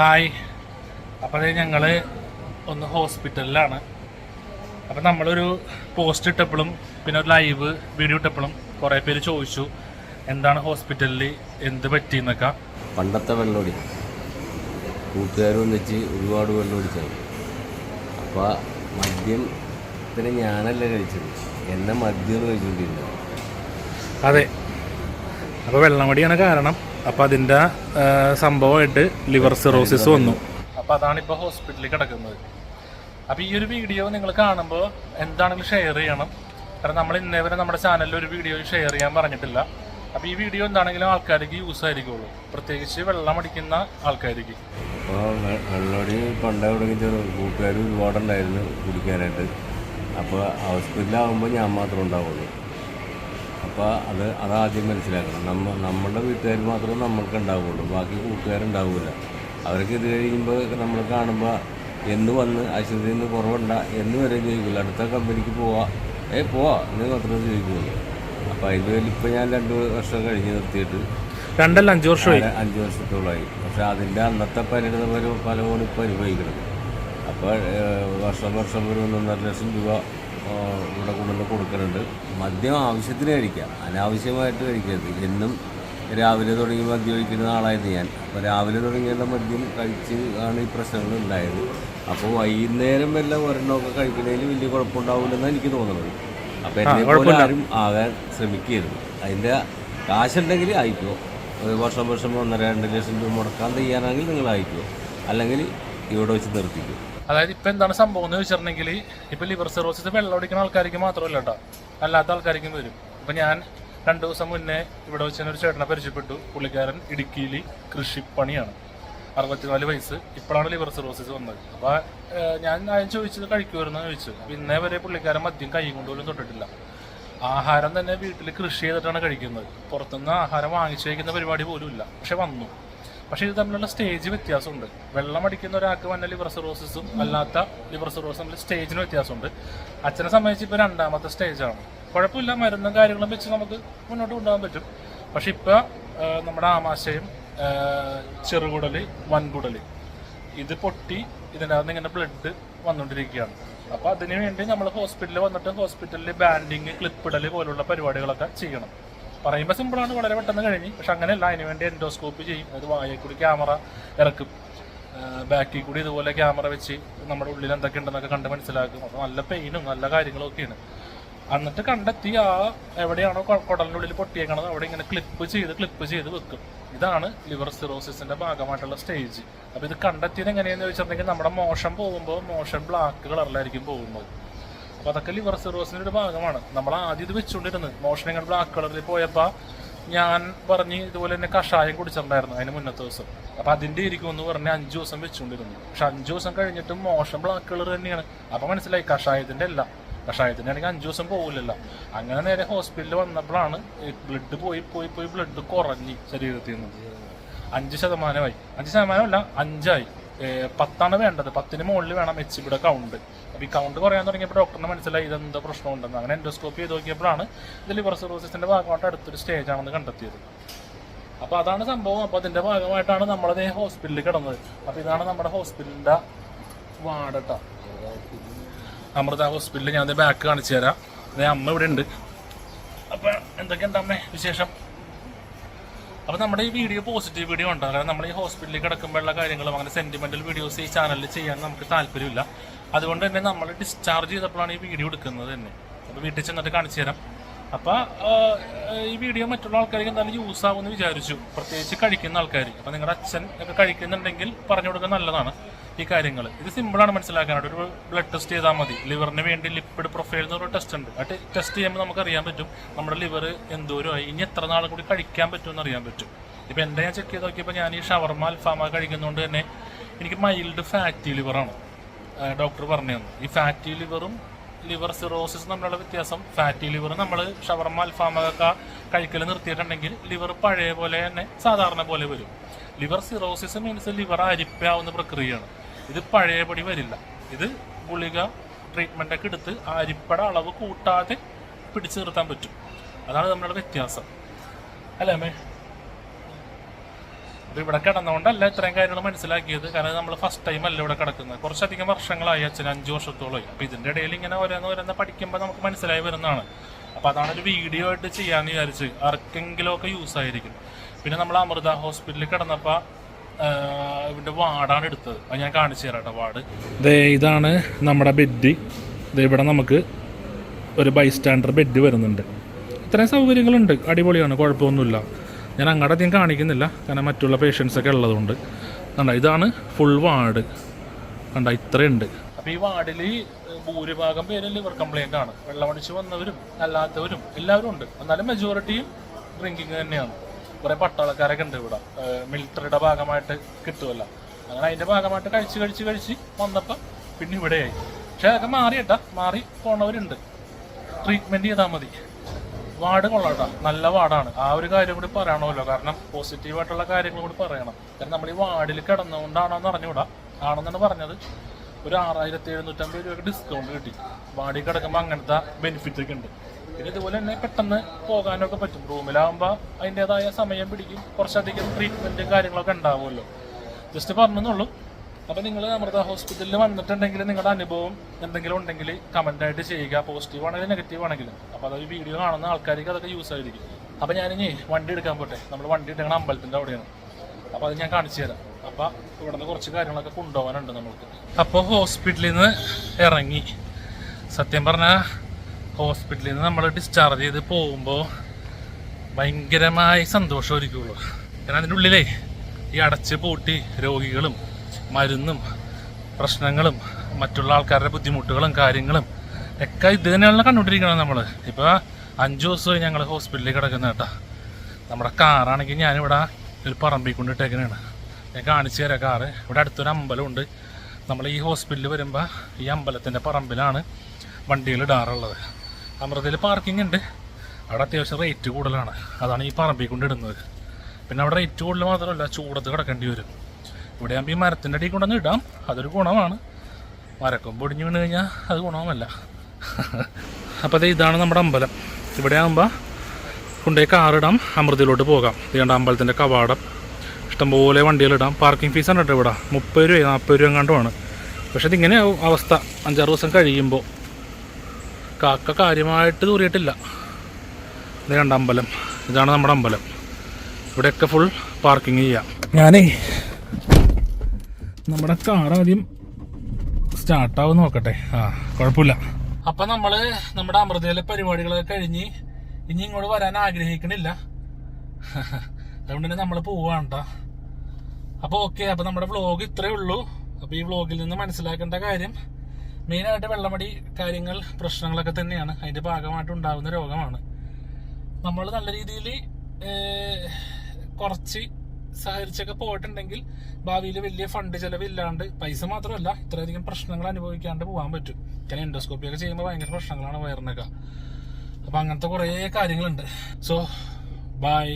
Hi. അപ്പോൾ ഞങ്ങൾ ഒന്ന് ഹോസ്പിറ്റലിലാണ്. അപ്പം നമ്മളൊരു പോസ്റ്റ് ഇട്ടപ്പോഴും പിന്നെ ഒരു ലൈവ് വീഡിയോ ഇട്ടപ്പോഴും കുറേ പേര് ചോദിച്ചു എന്താണ് ഹോസ്പിറ്റലിൽ എന്ത് പറ്റിയെന്നൊക്കെ പണ്ടത്തെ വെള്ളോടി. കൂട്ടുകാരൊന്നിച്ച് ഒരുപാട് ഒരുപാട് വെള്ളമടിച്ചാണ് അപ്പോൾ മദ്യത്തിന് ഞാനല്ല കഴിച്ചത്. എന്നെ മദ്യം കഴിച്ചുകൊണ്ടിരുന്നത് അതെ. അപ്പോൾ വെള്ളമടിയാണ് കാരണം അപ്പോൾ അതിന്റെ സംഭവമായിട്ട് ലിവർ സിറോസിസ് വന്നു. അപ്പോൾ അതാണ് ഇപ്പോൾ ഹോസ്പിറ്റലിൽ കിടക്കുന്നത്. അപ്പോൾ ഈ ഒരു വീഡിയോ നിങ്ങൾ കാണുമ്പോൾ എന്താണെങ്കിലും ഷെയർ ചെയ്യണം. കാരണം നമ്മൾ ഇന്നേവരെ നമ്മുടെ ചാനലിൽ ഒരു വീഡിയോ ഷെയർ ചെയ്യാൻ പറഞ്ഞിട്ടില്ല. അപ്പോൾ ഈ വീഡിയോ എന്താണെങ്കിലും ആൾക്കാർക്ക് യൂസ് ആയിരിക്കുള്ളൂ. പ്രത്യേകിച്ച് വെള്ളം അടിക്കുന്ന ആൾക്കാർക്ക്. അപ്പോൾ വെള്ളോടി പണ്ടേ കൂട്ടുകാർ ഒരുപാടുണ്ടായിരുന്നു കുടിക്കാനായിട്ട്. അപ്പോൾ ഹോസ്പിറ്റലാകുമ്പോൾ ഞാൻ മാത്രം ഉണ്ടാവുള്ളൂ. അപ്പോൾ അത് അതാദ്യം മനസ്സിലാക്കണം. നമ്മ നമ്മളുടെ വീട്ടുകാർ മാത്രമേ നമ്മൾക്ക് ഉണ്ടാവുകയുള്ളൂ ബാക്കി കൂട്ടുകാരുണ്ടാവില്ല അവർക്ക് ഇത് കഴിയുമ്പോൾ നമ്മൾ കാണുമ്പോൾ എന്ന് വന്ന് ആശുപത്രിയിൽ നിന്ന് കുറവുണ്ട എന്ന് വരെ ചോദിക്കില്ല അടുത്ത കമ്പനിക്ക് പോവാ. ഏ പോവാ. എന്ന് മാത്രമേ ചോദിക്കുള്ളൂ അപ്പോൾ അതിന്റെ പേരിൽ ഇപ്പോൾ ഞാൻ രണ്ട് വർഷം കഴിഞ്ഞ് നിർത്തിയിട്ട് രണ്ടല്ല അഞ്ച് വർഷമായി? അഞ്ച് വർഷത്തോളമായി പക്ഷെ അതിന്റെ അന്നത്തെ പരിണിത ഫലം ഫലമാണ് ഇപ്പോൾ അനുഭവിക്കുന്നത്. അപ്പോൾ വർഷം വർഷം ഒരു ഒന്നൊന്നര ലക്ഷം രൂപ ഇവിടെ കൊണ്ടുവന്ന് കൊടുക്കുന്നുണ്ട്. മദ്യം ആവശ്യത്തിന് കഴിക്കാം. അനാവശ്യമായിട്ട് കഴിക്കരുത്. എന്നും രാവിലെ തുടങ്ങി മദ്യം കഴിക്കുന്ന ആളായിരുന്നു ഞാൻ. അപ്പോൾ രാവിലെ തുടങ്ങിയുള്ള മദ്യം കഴിച്ച് ആണ് ഈ പ്രശ്നങ്ങൾ ഉണ്ടായത്. അപ്പോൾ വൈകുന്നേരം വല്ല ഒരെണ്ണമൊക്കെ കഴിക്കുന്നതിൽ വലിയ കുഴപ്പമുണ്ടാവില്ലെന്നാണ് എനിക്ക് തോന്നുന്നത്. അപ്പോൾ എന്നെ പോലെ ആരും ആകാൻ ശ്രമിക്കരുത്. അതിന്റെ കാശുണ്ടെങ്കിൽ അയക്കുമോ ഒരു വർഷം വർഷം ഒന്നര രണ്ട് ലക്ഷം രൂപ മുടക്കാൻ തയ്യാറാണെങ്കിൽ നിങ്ങൾ അയക്കുമോ അല്ലെങ്കിൽ ഇവിടെ വെച്ച് നിർത്തിക്കും. അതായത് ഇപ്പം എന്താണ് സംഭവം എന്ന് വെച്ചിട്ടുണ്ടെങ്കിൽ ഇപ്പം ലിവർ സിറോസിസ് വെള്ളം ഓടിക്കുന്ന ആൾക്കാർക്ക് മാത്രമല്ല കേട്ടോ. അല്ലാത്ത ആൾക്കാർക്കും വരും. അപ്പം ഞാൻ രണ്ട് ദിവസം മുന്നേ ഇവിടെ വെച്ച് ഒരു ചേട്ടനെ പരിചയപ്പെട്ടു. പുള്ളിക്കാരൻ ഇടുക്കിയിൽ കൃഷിപ്പണിയാണ്. അറുപത്തിനാല് വയസ്സ്. ഇപ്പോഴാണ് ലിവർ സിറോസിസ് വന്നത്. അപ്പോൾ ഞാൻ ആദ്യം ചോദിച്ചത് കഴിക്കുമായിരുന്നു ചോദിച്ചു. അപ്പം ഇന്നേ വരെ പുള്ളിക്കാരൻ മദ്യം കൈ കൊണ്ടുപോലും തൊട്ടിട്ടില്ല. ആഹാരം തന്നെ വീട്ടിൽ കൃഷി ചെയ്തിട്ടാണ് കഴിക്കുന്നത്. പുറത്തുനിന്ന് ആഹാരം വാങ്ങിച്ചു കഴിക്കുന്ന പരിപാടി പോലും ഇല്ല. പക്ഷെ വന്നു. പക്ഷെ ഇത് തമ്മിലുള്ള സ്റ്റേജ് വ്യത്യാസമുണ്ട്. വെള്ളം അടിക്കുന്ന ഒരാൾക്ക് വന്ന ലിവർ സിറോസിസും അല്ലാത്ത ലിവർ സിറോസും തമ്മിൽ സ്റ്റേജിന് വ്യത്യാസമുണ്ട്. അച്ഛനെ സംബന്ധിച്ച് ഇപ്പോൾ രണ്ടാമത്തെ സ്റ്റേജാണ് കുഴപ്പമില്ല മരുന്നും കാര്യങ്ങളും വെച്ച് നമുക്ക് മുന്നോട്ട് കൊണ്ടുപോകാൻ പറ്റും. പക്ഷെ ഇപ്പോൾ നമ്മുടെ ആമാശയം ചെറുകുടൽ വൻകുടൽ ഇത് പൊട്ടി ഇതിനകത്ത് ഇങ്ങനെ ബ്ലഡ് വന്നുകൊണ്ടിരിക്കുകയാണ് അപ്പോൾ അതിന് വേണ്ടി നമ്മൾ ഹോസ്പിറ്റലിൽ വന്നിട്ട് ഹോസ്പിറ്റലിൽ ബാൻഡിങ് ക്ലിപ്പിടൽ പോലുള്ള പരിപാടികളൊക്കെ ചെയ്യണം. പറയുമ്പോൾ സിമ്പിളാണ് വളരെ പെട്ടെന്ന് കഴിഞ്ഞ്. പക്ഷെ അങ്ങനെയല്ല അതിന് വേണ്ടി എൻഡോസ്കോപ്പ് ചെയ്യും. അത് വായയിൽ കൂടി ക്യാമറ ഇറക്കും. ബാക്കിൽ കൂടി ഇതുപോലെ ക്യാമറ വെച്ച് നമ്മുടെ ഉള്ളിൽ എന്തൊക്കെ ഉണ്ടെന്നൊക്കെ കണ്ട് മനസ്സിലാക്കും. അപ്പോൾ നല്ല പെയിനും നല്ല കാര്യങ്ങളും ഒക്കെയാണ് എന്നിട്ട് കണ്ടെത്തി ആ എവിടെയാണോ കുടലിന്റെ ഉള്ളിൽ പൊട്ടിയേക്കണത് അവിടെ ഇങ്ങനെ ക്ലിപ്പ് ചെയ്ത് ക്ലിപ്പ് ചെയ്ത് വെക്കും. ഇതാണ് ലിവർ സിറോസിസിന്റെ ഭാഗമായിട്ടുള്ള സ്റ്റേജ് അപ്പോൾ ഇത് കണ്ടെത്തിയത് എങ്ങനെയാണെന്ന് ചോദിച്ചിട്ടുണ്ടെങ്കിൽ നമ്മുടെ മോഷൻ പോകുമ്പോൾ മോഷൻ ബ്ലാക്ക് കളറിലായിരിക്കും പോകുന്നത്. അപ്പോൾ അതൊക്കെ ലിവർ ഒരു ഭാഗമാണ്. നമ്മൾ ആദ്യം ഇത് വെച്ചുകൊണ്ടിരുന്നത് മോഷൻ ഇങ്ങനെ ബ്ലാക്ക് കളറിൽ പോയപ്പോൾ ഞാൻ പറഞ്ഞ് ഇതുപോലെ തന്നെ കഷായം കുടിച്ചിട്ടുണ്ടായിരുന്നു അതിന് മുന്നത്തെ ദിവസം. അപ്പോൾ അതിന്റെ ഇരിക്കും എന്ന് പറഞ്ഞ് അഞ്ച് ദിവസം വെച്ചുകൊണ്ടിരുന്നു പക്ഷെ അഞ്ച് ദിവസം കഴിഞ്ഞിട്ട് മോശം ബ്ലാക്ക് കളർ തന്നെയാണ്. അപ്പോൾ മനസ്സിലായി കഷായത്തിന്റെ അല്ല. കഷായത്തിന്റെ ആണെങ്കിൽ അഞ്ച് ദിവസം പോകില്ലല്ലോ അങ്ങനെ നേരെ ഹോസ്പിറ്റലിൽ വന്നപ്പോഴാണ് ബ്ലഡ് പോയി പോയി പോയി ബ്ലഡ് കുറഞ്ഞ് ശരീരത്തിൽ നിന്ന്. അഞ്ച് ശതമാനമായി. അഞ്ച് ശതമാനമല്ല അഞ്ചായി. പത്താണ് വേണ്ടത്. പത്തിന് മുകളിൽ വേണം എച്ച് ഇവിടെ കൗണ്ട് അപ്പോൾ ഈ കൗണ്ട് കുറയാൻ തുടങ്ങിയപ്പോൾ ഡോക്ടറിന് മനസ്സിലായി ഇതെന്താ പ്രശ്നമുണ്ടെന്ന്. അങ്ങനെ എൻഡോസ്കോപ്പി ചെയ്ത് നോക്കിയപ്പോഴാണ് ഇത് ലിവർ സിറോസിസിന്റെ ഭാഗമായിട്ട് അടുത്തൊരു സ്റ്റേജ് ആണെന്ന് കണ്ടെത്തിയത്. അപ്പോൾ അതാണ് സംഭവം. അപ്പോൾ അതിന്റെ ഭാഗമായിട്ടാണ് നമ്മളത് ഹോസ്പിറ്റലിൽ കിടന്നത്. അപ്പോൾ ഇതാണ് നമ്മുടെ ഹോസ്പിറ്റലിന്റെ വാർഡട്ടാ അമൃത ഹോസ്പിറ്റലിൽ ഞാൻ ബാക്ക് കാണിച്ചു തരാം. ദേ അമ്മ ഇവിടെ ഉണ്ട്. അപ്പോൾ എന്തൊക്കെയുണ്ട് അമ്മേ വിശേഷം? അപ്പോൾ നമ്മുടെ ഈ വീഡിയോ പോസിറ്റീവ് വീഡിയോ ഉണ്ട്? കാരണം നമ്മൾ ഈ ഹോസ്പിറ്റലിൽ കിടക്കുമ്പോഴുള്ള കാര്യങ്ങളും അങ്ങനെ സെന്റിമെന്റൽ വീഡിയോസ് ഈ ചാനലിൽ ചെയ്യാൻ നമുക്ക് താല്പര്യമില്ല. അതുകൊണ്ട് തന്നെ നമ്മൾ ഡിസ്ചാർജ് ചെയ്തപ്പോഴാണ് ഈ വീഡിയോ എടുക്കുന്നത് തന്നെ. അപ്പോൾ വീട്ടിൽ ചെന്നിട്ട് കാണിച്ചു തരാം. അപ്പോൾ ഈ വീഡിയോ മറ്റുള്ള ആൾക്കാർക്ക് എന്തായാലും യൂസ് ആവുമെന്ന് വിചാരിച്ചു. പ്രത്യേകിച്ച് കഴിക്കുന്ന ആൾക്കാർ അപ്പോൾ നിങ്ങളുടെ അച്ഛൻ ഒക്കെ കഴിക്കുന്നുണ്ടെങ്കിൽ പറഞ്ഞു കൊടുക്കാൻ നല്ലതാണ് ഈ കാര്യങ്ങൾ ഇത് സിമ്പിളാണ് മനസ്സിലാക്കാനായിട്ട്. ഒരു ബ്ലഡ് ടെസ്റ്റ് ചെയ്താൽ മതി. ലിവറിന് വേണ്ടി ലിപ്പിഡ് പ്രൊഫൈൽ എന്ന് പറഞ്ഞ ടെസ്റ്റ് ഉണ്ട്. അത് ടെസ്റ്റ് ചെയ്യുമ്പോൾ നമുക്ക് അറിയാൻ പറ്റും നമ്മുടെ ലിവർ എന്തോരമായി ഇനി എത്ര നാളും കൂടി കഴിക്കാൻ പറ്റുമെന്ന് അറിയാൻ പറ്റും. ഇപ്പോൾ എന്റെ ഞാൻ ചെക്ക് ചെയ്ത് നോക്കിയപ്പോൾ ഞാൻ ഈ ഷവർമ അൽഫാമ കഴിക്കുന്നതുകൊണ്ട് തന്നെ എനിക്ക് മൈൽഡ് ഫാറ്റി ലിവറാണ് ഡോക്ടർ പറഞ്ഞു തന്നു. ഈ ഫാറ്റി ലിവറും ലിവർ സിറോസിസ് തമ്മിലുള്ള വ്യത്യാസം. ഫാറ്റി ലിവർ നമ്മൾ ഷവർമ അൽഫാമൊക്കെ കഴിക്കൽ നിർത്തിയിട്ടുണ്ടെങ്കിൽ ലിവർ പഴയ പോലെ തന്നെ സാധാരണ പോലെ വരും. ലിവർ സിറോസിസ് മീൻസ് ലിവർ അരിപ്പാവുന്ന പ്രക്രിയയാണ്. ഇത് പഴയപടി വരില്ല. ഇത് ഗുളിക ട്രീറ്റ്മെന്റ് ഒക്കെ എടുത്ത് അരിപ്പട അളവ് കൂട്ടാതെ പിടിച്ചു നിർത്താൻ പറ്റും. അതാണ് നമ്മളുടെ വ്യത്യാസം. അല്ലേ അമ്മേ? അപ്പൊ ഇവിടെ കിടന്നുകൊണ്ടല്ല ഇത്രയും കാര്യങ്ങൾ മനസ്സിലാക്കിയത്. കാരണം നമ്മൾ ഫസ്റ്റ് ടൈം അല്ല ഇവിടെ കിടക്കുന്നത്. കുറച്ചധികം വർഷങ്ങളായി അച്ഛൻ അഞ്ചു വർഷത്തോളമായി. അപ്പം ഇതിന്റെ ഇടയിൽ ഇങ്ങനെ ഓരോന്ന് ഓരോന്ന് പഠിക്കുമ്പോൾ നമുക്ക് മനസ്സിലായി വരുന്നതാണ്. അപ്പോൾ അതാണ് ഒരു വീഡിയോ ആയിട്ട് ചെയ്യാമെന്ന് വിചാരിച്ച് ആർക്കെങ്കിലുമൊക്കെ യൂസ് ആയിരിക്കും. പിന്നെ നമ്മൾ അമൃത ഹോസ്പിറ്റലിൽ കിടന്നപ്പോൾ ഇവിടെ വാർഡാണ് എടുത്തത്. അത് ഞാൻ കാണിച്ചു തരാം കേട്ടോ ദേ ഇതാണ് നമ്മുടെ ബെഡ് ഇവിടെ നമുക്ക് ഒരു ബൈസ്റ്റാൻഡർ ബെഡ് വരുന്നുണ്ട്. ഇത്രയും സൗകര്യങ്ങളുണ്ട്. അടിപൊളിയാണ് കുഴപ്പമൊന്നുമില്ല. ഞാൻ അങ്ങോട്ട് അധികം കാണിക്കുന്നില്ല. കാരണം മറ്റുള്ള പേഷ്യൻസ് ഒക്കെ ഉള്ളതുകൊണ്ട്. കണ്ട ഇതാണ് ഫുൾ വാർഡ് കണ്ട ഇത്രയുണ്ട്. അപ്പോൾ ഈ വാർഡിൽ ഭൂരിഭാഗം പേരിൽ ലിവർ കംപ്ലൈന്റ് ആണ്. വെള്ളമടിച്ച് വന്നവരും അല്ലാത്തവരും എല്ലാവരും ഉണ്ട്. എന്നാലും മെജോറിറ്റിയും ഡ്രിങ്കിങ് തന്നെയാണ്. കുറേ പട്ടാളക്കാരൊക്കെ ഉണ്ട് ഇവിടെ. മിലിറ്ററിയുടെ ഭാഗമായിട്ട് കിട്ടുമല്ല അങ്ങനെ അതിന്റെ ഭാഗമായിട്ട് കഴിച്ച് കഴിച്ച് കഴിച്ച് വന്നപ്പോൾ പിന്നെ ഇവിടെയായി. പക്ഷേ അതൊക്കെ മാറിയിട്ടാ. മാറി പോണവരുണ്ട്. ട്രീറ്റ്മെന്റ് ചെയ്താൽ മതി. വാർഡ് കൊള്ളാട്ടോ. നല്ല വാർഡാണ്. ആ ഒരു കാര്യം കൂടി പറയണമല്ലോ. കാരണം പോസിറ്റീവായിട്ടുള്ള കാര്യങ്ങൾ കൂടി പറയണം. കാരണം നമ്മൾ ഈ വാർഡിൽ കിടന്നുകൊണ്ടാണോ എന്ന് അറിഞ്ഞുകൂടാ. ആണെന്നാണ് പറഞ്ഞത്. ഒരു ആറായിരത്തി എഴുന്നൂറ്റമ്പത് രൂപയ്ക്ക് ഡിസ്കൗണ്ട് കിട്ടി. വാർഡിൽ കിടക്കുമ്പോൾ അങ്ങനത്തെ ബെനിഫിറ്റ് ഒക്കെ ഉണ്ട്. പിന്നെ ഇതുപോലെ തന്നെ പെട്ടെന്ന് പോകാനൊക്കെ പറ്റും. റൂമിലാകുമ്പോൾ അതിന്റെതായ സമയം പിടിക്കും. കുറച്ചധികം ട്രീറ്റ്മെന്റ് കാര്യങ്ങളൊക്കെ ഉണ്ടാവുമല്ലോ. ജസ്റ്റ് പറഞ്ഞെന്നുള്ളൂ അപ്പോൾ നിങ്ങൾ അമൃത ഹോസ്പിറ്റലിൽ വന്നിട്ടുണ്ടെങ്കിൽ നിങ്ങളുടെ അനുഭവം എന്തെങ്കിലും ഉണ്ടെങ്കിൽ കമന്റ് ആയിട്ട് ചെയ്യുക. പോസിറ്റീവ് ആണെങ്കിലും നെഗറ്റീവ് ആണെങ്കിലും. അപ്പോൾ അതൊരു വീഡിയോ കാണുന്ന ആൾക്കാർക്ക് അതൊക്കെ യൂസ് ആയിരിക്കും. അപ്പോൾ ഞാനിനി വണ്ടി എടുക്കാൻ പോട്ടെ. നമ്മൾ വണ്ടി എടുക്കണ അമ്പലത്തിന്റെ അവിടെയാണ്. അപ്പോൾ അത് ഞാൻ കാണിച്ചു തരാം. അപ്പോൾ ഇവിടെ നിന്ന് കുറച്ച് കാര്യങ്ങളൊക്കെ കൊണ്ടുപോകാനുണ്ട് നമ്മൾക്ക്. അപ്പോൾ ഹോസ്പിറ്റലിൽ നിന്ന് ഇറങ്ങി. സത്യം പറഞ്ഞാൽ ഹോസ്പിറ്റലിൽ നിന്ന് നമ്മൾ ഡിസ്ചാർജ് ചെയ്ത് പോകുമ്പോൾ ഭയങ്കരമായി സന്തോഷമായിരിക്കുള്ളൂ. കാരണം അതിന്റെ ഉള്ളിലേ ഈ അടച്ച് പൂട്ടി രോഗികളും മരുന്നും പ്രശ്നങ്ങളും മറ്റുള്ള ആൾക്കാരുടെ ബുദ്ധിമുട്ടുകളും കാര്യങ്ങളും ഒക്കെ ഇത് തന്നെയാണല്ലോ കണ്ടുകൊണ്ടിരിക്കുന്നത് നമ്മൾ ഇപ്പോൾ അഞ്ച് ദിവസമായി ഞങ്ങൾ ഹോസ്പിറ്റലിൽ കിടക്കുന്ന കേട്ടോ. നമ്മുടെ കാറാണെങ്കിൽ ഞാനിവിടെ ഒരു പറമ്പിൽ കൊണ്ടിട്ടേക്കണാണ് ഞാൻ കാണിച്ചു തരാം കാറ്. ഇവിടെ അടുത്തൊരു അമ്പലമുണ്ട് നമ്മൾ ഈ ഹോസ്പിറ്റലിൽ വരുമ്പോൾ ഈ അമ്പലത്തിന്റെ പറമ്പിലാണ് വണ്ടികൾ ഇടാറുള്ളത്. അമൃതയിൽ പാർക്കിംഗ് ഉണ്ട്. അവിടെ അത്യാവശ്യം റേറ്റ് കൂടുതലാണ്. അതാണ് ഈ പറമ്പിൽ കൊണ്ടിടുന്നത് പിന്നെ അവിടെ റേറ്റ് കൂടുതൽ മാത്രമല്ല ചൂടത്ത് കിടക്കേണ്ടി വരും. ഇവിടെ ആകുമ്പോൾ ഈ മരത്തിന്റെ അടിയിൽ കൊണ്ടുവന്ന് ഇടാം. അതൊരു ഗുണമാണ്. മരക്കൊമ്പ് പൊടിഞ്ഞ് വീണ് കഴിഞ്ഞാൽ അത് ഗുണവുമല്ല. അപ്പോൾ അത് ഇതാണ് നമ്മുടെ അമ്പലം. ഇവിടെ ആകുമ്പോൾ കൊണ്ടുപോയി കാറിടാം അമൃതയിലോട്ട് പോകാം. ഇതുകൊണ്ട് അമ്പലത്തിന്റെ കവാടം. ഇഷ്ടംപോലെ വണ്ടികളിടാം പാർക്കിംഗ് ഫീസ് ഉണ്ട് ഇവിടെ. മുപ്പത് രൂപ നാൽപ്പത് രൂപ എങ്ങാണ്ടുമാണ് പക്ഷെ ഇതിങ്ങനെ അവസ്ഥ. അഞ്ചാറ് ദിവസം കഴിയുമ്പോൾ കാക്ക കാര്യമായിട്ട് തൂറിയിട്ടില്ല ഇത് കണ്ട അമ്പലം. ഇതാണ് നമ്മുടെ അമ്പലം. ഇവിടെയൊക്കെ ഫുൾ പാർക്കിംഗ് ചെയ്യാം. ഞാനേ നമ്മുടെ കാർ ആദ്യം സ്റ്റാർട്ടാവും നോക്കട്ടെ. ആ കുഴപ്പമില്ല. അപ്പൊ നമ്മൾ നമ്മുടെ അമൃതയിലെ പരിപാടികളൊക്കെ കഴിഞ്ഞ് ഇനി ഇങ്ങോട്ട് വരാൻ ആഗ്രഹിക്കണില്ല. അതുകൊണ്ട് തന്നെ നമ്മൾ പോവാണ്ട അപ്പൊ ഓക്കെ അപ്പൊ നമ്മുടെ വ്ളോഗ് ഇത്രേ ഉള്ളൂ. അപ്പൊ ഈ വ്ളോഗിൽ നിന്ന് മനസ്സിലാക്കേണ്ട കാര്യം മെയിനായിട്ട് വെള്ളമടി കാര്യങ്ങൾ പ്രശ്നങ്ങളൊക്കെ തന്നെയാണ്. അതിന്റെ ഭാഗമായിട്ട് ഉണ്ടാകുന്ന രോഗമാണ്. നമ്മൾ നല്ല രീതിയിൽ കുറച്ച് സഹകരിച്ചൊക്കെ പോയിട്ടുണ്ടെങ്കിൽ ഭാവിയിൽ വലിയ ഫണ്ട് ചെലവില്ലാണ്ട് പൈസ മാത്രമല്ല ഇത്രയധികം പ്രശ്നങ്ങൾ അനുഭവിക്കാണ്ട് പോകാൻ പറ്റും. കാരണം എൻഡോസ്കോപ്പി ഒക്കെ ചെയ്യുമ്പോൾ ഭയങ്കര പ്രശ്നങ്ങളാണ് വയറിനൊക്കെ. അപ്പം അങ്ങനത്തെ കുറേ കാര്യങ്ങളുണ്ട്. So by